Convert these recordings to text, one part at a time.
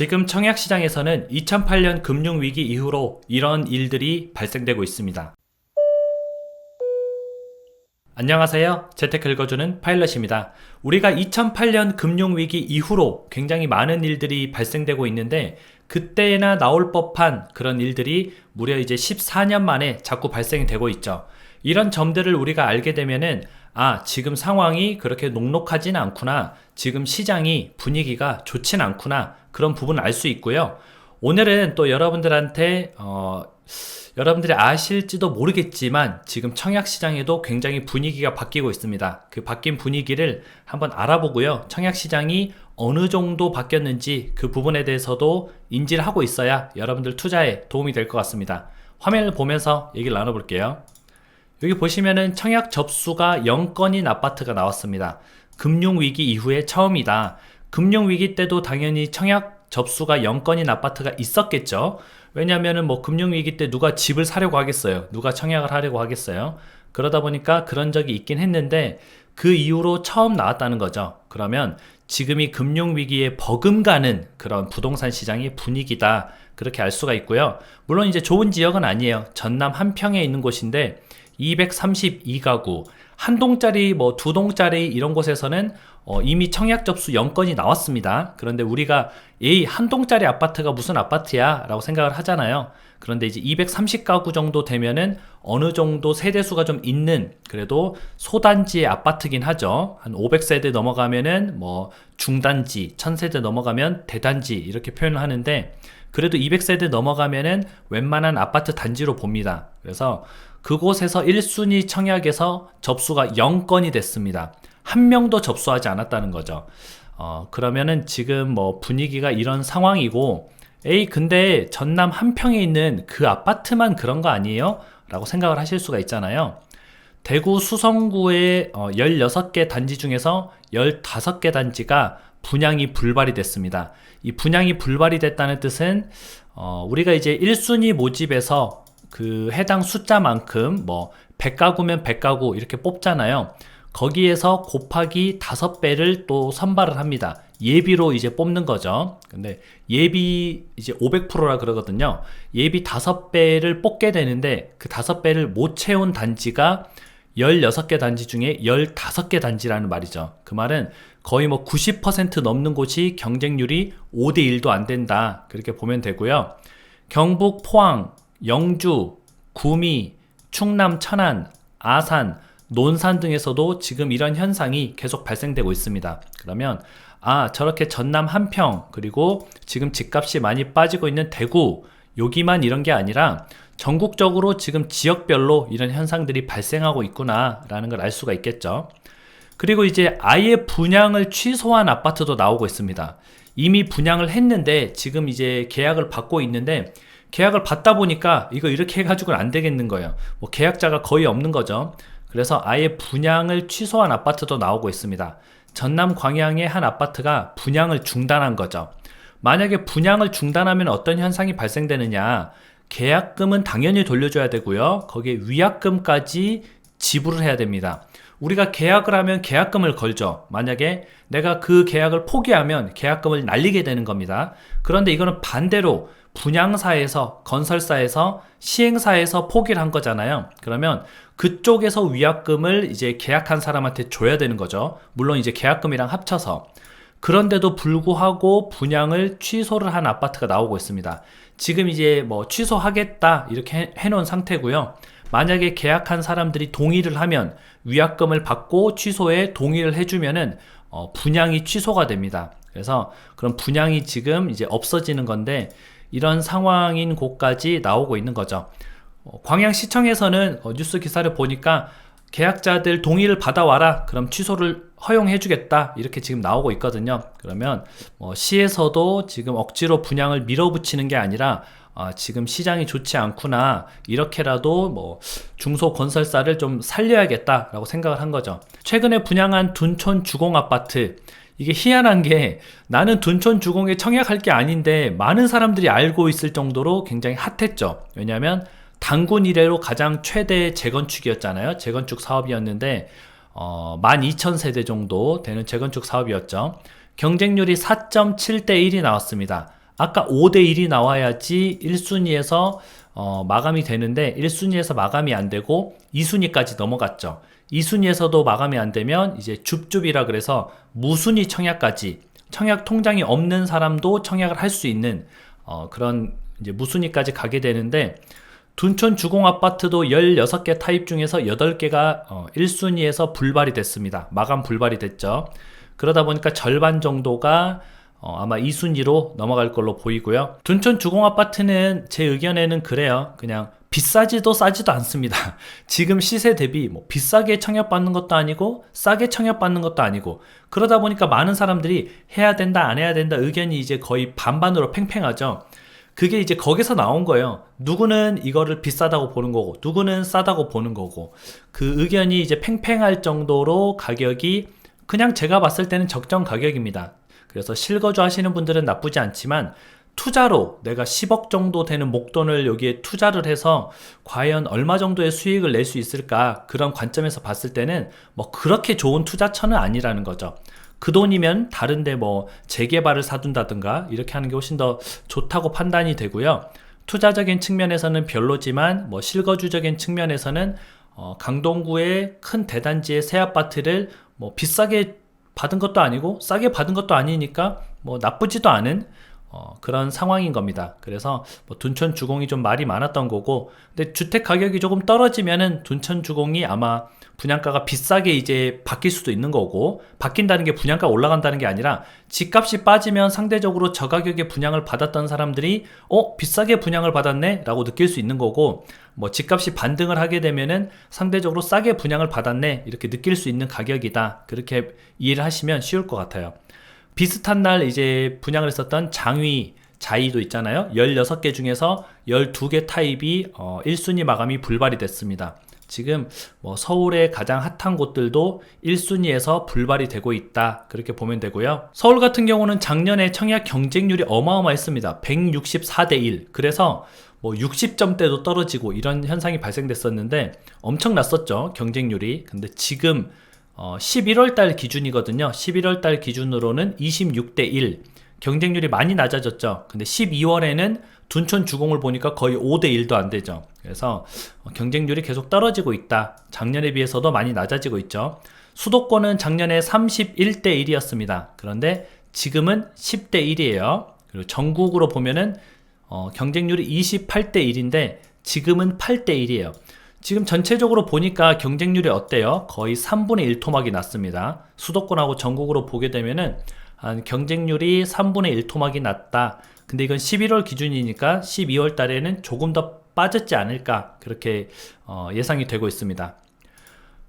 지금 청약시장에서는 2008년 금융위기 이후로 이런 일들이 발생되고 있습니다. 안녕하세요. 재테크 읽어주는 파일럿입니다. 우리가 2008년 금융위기 이후로 굉장히 많은 일들이 발생되고 있는데 그때나 나올 법한 그런 일들이 무려 이제 14년 만에 자꾸 발생이 되고 있죠. 이런 점들을 우리가 알게 되면은 아, 지금 상황이 그렇게 녹록하진 않구나. 지금 시장이 분위기가 좋진 않구나. 그런 부분을 알 수 있고요. 오늘은 또 여러분들한테 어, 여러분들이 아실지도 모르겠지만 지금 청약 시장에도 굉장히 분위기가 바뀌고 있습니다. 그 바뀐 분위기를 한번 알아보고요. 청약 시장이 어느 정도 바뀌었는지 그 부분에 대해서도 인지를 하고 있어야 여러분들 투자에 도움이 될 것 같습니다. 화면을 보면서 얘기를 나눠볼게요. 여기 보시면은 청약 접수가 0건인 아파트가 나왔습니다. 금융위기 이후에 처음이다. 금융위기 때도 당연히 청약 접수가 0건인 아파트가 있었겠죠. 왜냐면은 뭐 금융위기 때 누가 집을 사려고 하겠어요. 누가 청약을 하려고 하겠어요. 그러다 보니까 그런 적이 있긴 했는데 그 이후로 처음 나왔다는 거죠. 그러면 지금이 금융위기에 버금가는 그런 부동산 시장의 분위기다. 그렇게 알 수가 있고요. 물론 이제 좋은 지역은 아니에요. 전남 한평에 있는 곳인데 232가구, 한 동짜리, 뭐 두 동짜리 이런 곳에서는 어, 이미 청약 접수 0건이 나왔습니다. 그런데 우리가 이한 동짜리 아파트가 무슨 아파트야? 라고 생각을 하잖아요. 그런데 이제 230가구 정도 되면은 어느 정도 세대수가 좀 있는 그래도 소단지의 아파트긴 하죠. 한 500세대 넘어가면은 뭐 중단지, 1000세대 넘어가면 대단지 이렇게 표현을 하는데 그래도 200세대 넘어가면은 웬만한 아파트 단지로 봅니다. 그래서 그곳에서 1순위 청약에서 접수가 0건이 됐습니다. 한 명도 접수하지 않았다는 거죠. 어, 그러면은 지금 뭐 분위기가 이런 상황이고, 에이, 근데 전남 한평에 있는 그 아파트만 그런 거 아니에요? 라고 생각을 하실 수가 있잖아요. 대구 수성구의 어, 16개 단지 중에서 15개 단지가 분양이 불발이 됐습니다. 이 분양이 불발이 됐다는 뜻은 어, 우리가 이제 1순위 모집에서 그 해당 숫자만큼 뭐 100가구면 100가구 이렇게 뽑잖아요. 거기에서 곱하기 5배를 또 선발을 합니다. 예비로 이제 뽑는 거죠. 근데 예비 이제 500%라 그러거든요. 예비 5배를 뽑게 되는데 그 5배를 못 채운 단지가 16개 단지 중에 15개 단지라는 말이죠. 그 말은 거의 뭐 90% 넘는 곳이 경쟁률이 5대 1도 안 된다. 그렇게 보면 되고요. 경북, 포항, 영주, 구미, 충남, 천안, 아산, 논산 등에서도 지금 이런 현상이 계속 발생되고 있습니다. 그러면 아 저렇게 전남 한평 그리고 지금 집값이 많이 빠지고 있는 대구 여기만 이런 게 아니라 전국적으로 지금 지역별로 이런 현상들이 발생하고 있구나라는 걸 알 수가 있겠죠. 그리고 이제 아예 분양을 취소한 아파트도 나오고 있습니다. 이미 분양을 했는데 지금 이제 계약을 받고 있는데 계약을 받다 보니까 이거 이렇게 해가지고는 안 되겠는 거예요. 뭐 계약자가 거의 없는 거죠. 그래서 아예 분양을 취소한 아파트도 나오고 있습니다. 전남 광양의 한 아파트가 분양을 중단한 거죠. 만약에 분양을 중단하면 어떤 현상이 발생되느냐. 계약금은 당연히 돌려줘야 되고요. 거기에 위약금까지 지불을 해야 됩니다. 우리가 계약을 하면 계약금을 걸죠. 만약에 내가 그 계약을 포기하면 계약금을 날리게 되는 겁니다. 그런데 이거는 반대로 분양사에서 건설사에서 시행사에서 포기를 한 거잖아요. 그러면 그쪽에서 위약금을 이제 계약한 사람한테 줘야 되는 거죠. 물론 이제 계약금이랑 합쳐서. 그런데도 불구하고 분양을 취소를 한 아파트가 나오고 있습니다. 지금 이제 뭐 취소하겠다 이렇게 해 놓은 상태고요. 만약에 계약한 사람들이 동의를 하면 위약금을 받고 취소에 동의를 해주면은 어, 분양이 취소가 됩니다. 그래서 그런 분양이 지금 이제 없어지는 건데 이런 상황인 곳까지 나오고 있는 거죠. 어, 광양시청에서는 어, 뉴스 기사를 보니까 계약자들 동의를 받아와라. 그럼 취소를 허용해주겠다. 이렇게 지금 나오고 있거든요. 그러면 뭐 시에서도 지금 억지로 분양을 밀어붙이는 게 아니라 아, 지금 시장이 좋지 않구나. 이렇게라도 뭐 중소 건설사를 좀 살려야겠다라고 생각을 한 거죠. 최근에 분양한 둔촌 주공 아파트. 이게 희한한 게 나는 둔촌 주공에 청약할 게 아닌데 많은 사람들이 알고 있을 정도로 굉장히 핫했죠. 왜냐하면 단군 이래로 가장 최대 재건축이었잖아요. 재건축 사업이었는데 어, 12,000세대 정도 되는 재건축 사업이었죠. 경쟁률이 4.7대 1이 나왔습니다. 아까 5대 1이 나와야지 1순위에서 어, 마감이 되는데 1순위에서 마감이 안 되고 2순위까지 넘어갔죠. 2순위에서도 마감이 안 되면 이제 줍줍이라 그래서 무순위 청약까지 청약 통장이 없는 사람도 청약을 할 수 있는 어, 그런 이제 무순위까지 가게 되는데 둔촌 주공 아파트도 16개 타입 중에서 8개가 어, 1순위에서 불발이 됐습니다. 마감 불발이 됐죠. 그러다 보니까 절반 정도가 어, 아마 2순위로 넘어갈 걸로 보이고요. 둔촌 주공 아파트는 제 의견에는 그래요. 그냥 비싸지도 싸지도 않습니다. 지금 시세 대비 뭐 비싸게 청약받는 것도 아니고 싸게 청약받는 것도 아니고 그러다 보니까 많은 사람들이 해야 된다 안 해야 된다 의견이 이제 거의 반반으로 팽팽하죠. 그게 이제 거기서 나온 거예요. 누구는 이거를 비싸다고 보는 거고, 누구는 싸다고 보는 거고, 그 의견이 이제 팽팽할 정도로 가격이 그냥 제가 봤을 때는 적정 가격입니다. 그래서 실거주 하시는 분들은 나쁘지 않지만, 투자로 내가 10억 정도 되는 목돈을 여기에 투자를 해서 과연 얼마 정도의 수익을 낼 수 있을까 그런 관점에서 봤을 때는 뭐 그렇게 좋은 투자처는 아니라는 거죠. 그 돈이면 다른데 뭐 재개발을 사둔다든가 이렇게 하는 게 훨씬 더 좋다고 판단이 되고요. 투자적인 측면에서는 별로지만 뭐 실거주적인 측면에서는 어, 강동구의 큰 대단지의 새 아파트를 뭐 비싸게 받은 것도 아니고 싸게 받은 것도 아니니까 뭐 나쁘지도 않은 어, 그런 상황인 겁니다. 그래서 뭐 둔촌 주공이 좀 말이 많았던 거고, 근데 주택 가격이 조금 떨어지면은 둔촌 주공이 아마 분양가가 비싸게 이제 바뀔 수도 있는 거고, 바뀐다는 게 분양가 올라간다는 게 아니라 집값이 빠지면 상대적으로 저가격에 분양을 받았던 사람들이 어 비싸게 분양을 받았네 라고 느낄 수 있는 거고, 뭐 집값이 반등을 하게 되면은 상대적으로 싸게 분양을 받았네 이렇게 느낄 수 있는 가격이다 그렇게 이해를 하시면 쉬울 것 같아요. 비슷한 날 이제 분양을 했었던 장위 자이도 있잖아요. 16개 중에서 12개 타입이 어, 1순위 마감이 불발이 됐습니다. 지금 뭐 서울의 가장 핫한 곳들도 1순위에서 불발이 되고 있다. 그렇게 보면 되고요. 서울 같은 경우는 작년에 청약 경쟁률이 어마어마했습니다. 164대 1. 그래서 뭐 60점대도 떨어지고 이런 현상이 발생됐었는데 엄청 났었죠. 경쟁률이. 근데 지금 어, 11월 달 기준이거든요. 11월 달 기준으로는 26대 1. 경쟁률이 많이 낮아졌죠. 근데 12월에는 둔촌 주공을 보니까 거의 5대 1도 안 되죠. 그래서 어, 경쟁률이 계속 떨어지고 있다. 작년에 비해서도 많이 낮아지고 있죠. 수도권은 작년에 31대 1이었습니다. 그런데 지금은 10대 1이에요. 그리고 전국으로 보면은 어, 경쟁률이 28대 1인데 지금은 8대 1이에요. 지금 전체적으로 보니까 경쟁률이 어때요? 거의 3분의 1 토막이 났습니다. 수도권하고 전국으로 보게 되면은 한 경쟁률이 3분의 1 토막이 났다. 근데 이건 11월 기준이니까 12월 달에는 조금 더 빠졌지 않을까 그렇게 어, 예상이 되고 있습니다.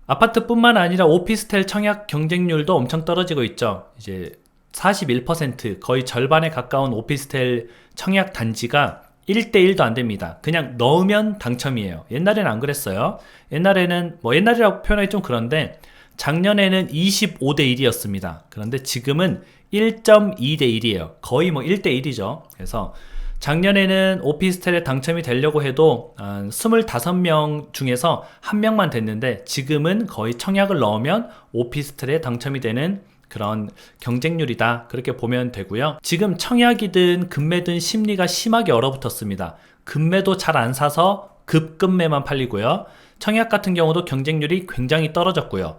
아파트뿐만 아니라 오피스텔 청약 경쟁률도 엄청 떨어지고 있죠. 이제 41% 거의 절반에 가까운 오피스텔 청약 단지가 1대1도 안 됩니다. 그냥 넣으면 당첨이에요. 옛날에는 안 그랬어요. 옛날에는, 뭐 옛날이라고 표현하기 좀 그런데 작년에는 25대 1이었습니다. 그런데 지금은 1.2대 1이에요. 거의 뭐 1대 1이죠. 그래서 작년에는 오피스텔에 당첨이 되려고 해도 한 25명 중에서 한 명만 됐는데 지금은 거의 청약을 넣으면 오피스텔에 당첨이 되는 그런 경쟁률이다. 그렇게 보면 되고요. 지금 청약이든 금매든 심리가 심하게 얼어붙었습니다. 금매도 잘 안 사서 급금매만 팔리고요. 청약 같은 경우도 경쟁률이 굉장히 떨어졌고요.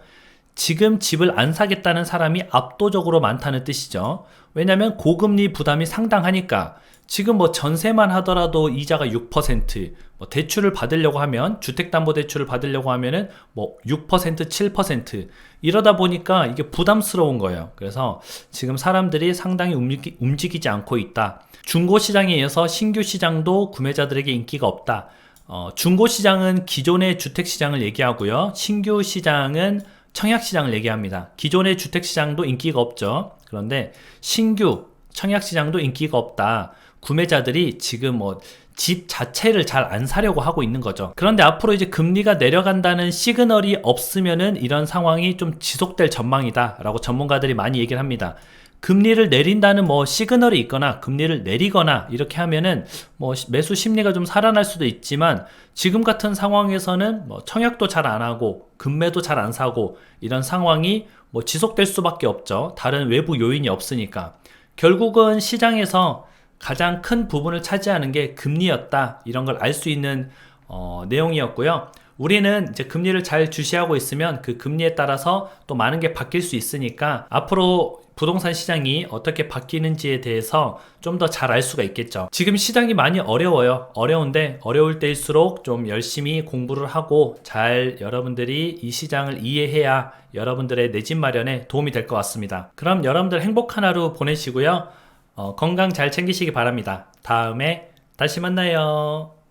지금 집을 안 사겠다는 사람이 압도적으로 많다는 뜻이죠. 왜냐하면 고금리 부담이 상당하니까 지금 뭐 전세만 하더라도 이자가 6%, 뭐 대출을 받으려고 하면 주택담보대출을 받으려고 하면은 뭐 6%, 7% 이러다 보니까 이게 부담스러운 거예요. 그래서 지금 사람들이 상당히 움직이, 움직이지 않고 있다. 중고 시장에 이어서 신규 시장도 구매자들에게 인기가 없다. 어, 중고 시장은 기존의 주택 시장을 얘기하고요. 신규 시장은 청약 시장을 얘기합니다. 기존의 주택 시장도 인기가 없죠. 그런데 신규 청약 시장도 인기가 없다. 구매자들이 지금 뭐 집 자체를 잘 안 사려고 하고 있는 거죠. 그런데 앞으로 이제 금리가 내려간다는 시그널이 없으면은 이런 상황이 좀 지속될 전망이다라고 전문가들이 많이 얘기를 합니다. 금리를 내린다는 뭐 시그널이 있거나 금리를 내리거나 이렇게 하면은 뭐 매수 심리가 좀 살아날 수도 있지만 지금 같은 상황에서는 뭐 청약도 잘 안 하고 금매도 잘 안 사고 이런 상황이 뭐 지속될 수밖에 없죠. 다른 외부 요인이 없으니까. 결국은 시장에서 가장 큰 부분을 차지하는 게 금리였다. 이런 걸 알 수 있는 어, 내용이었고요. 우리는 이제 금리를 잘 주시하고 있으면 그 금리에 따라서 또 많은 게 바뀔 수 있으니까 앞으로 부동산 시장이 어떻게 바뀌는지에 대해서 좀 더 잘 알 수가 있겠죠. 지금 시장이 많이 어려워요. 어려운데 어려울 때일수록 좀 열심히 공부를 하고 잘 여러분들이 이 시장을 이해해야 여러분들의 내 집 마련에 도움이 될 것 같습니다. 그럼 여러분들 행복한 하루 보내시고요. 어, 건강 잘 챙기시기 바랍니다. 다음에 다시 만나요.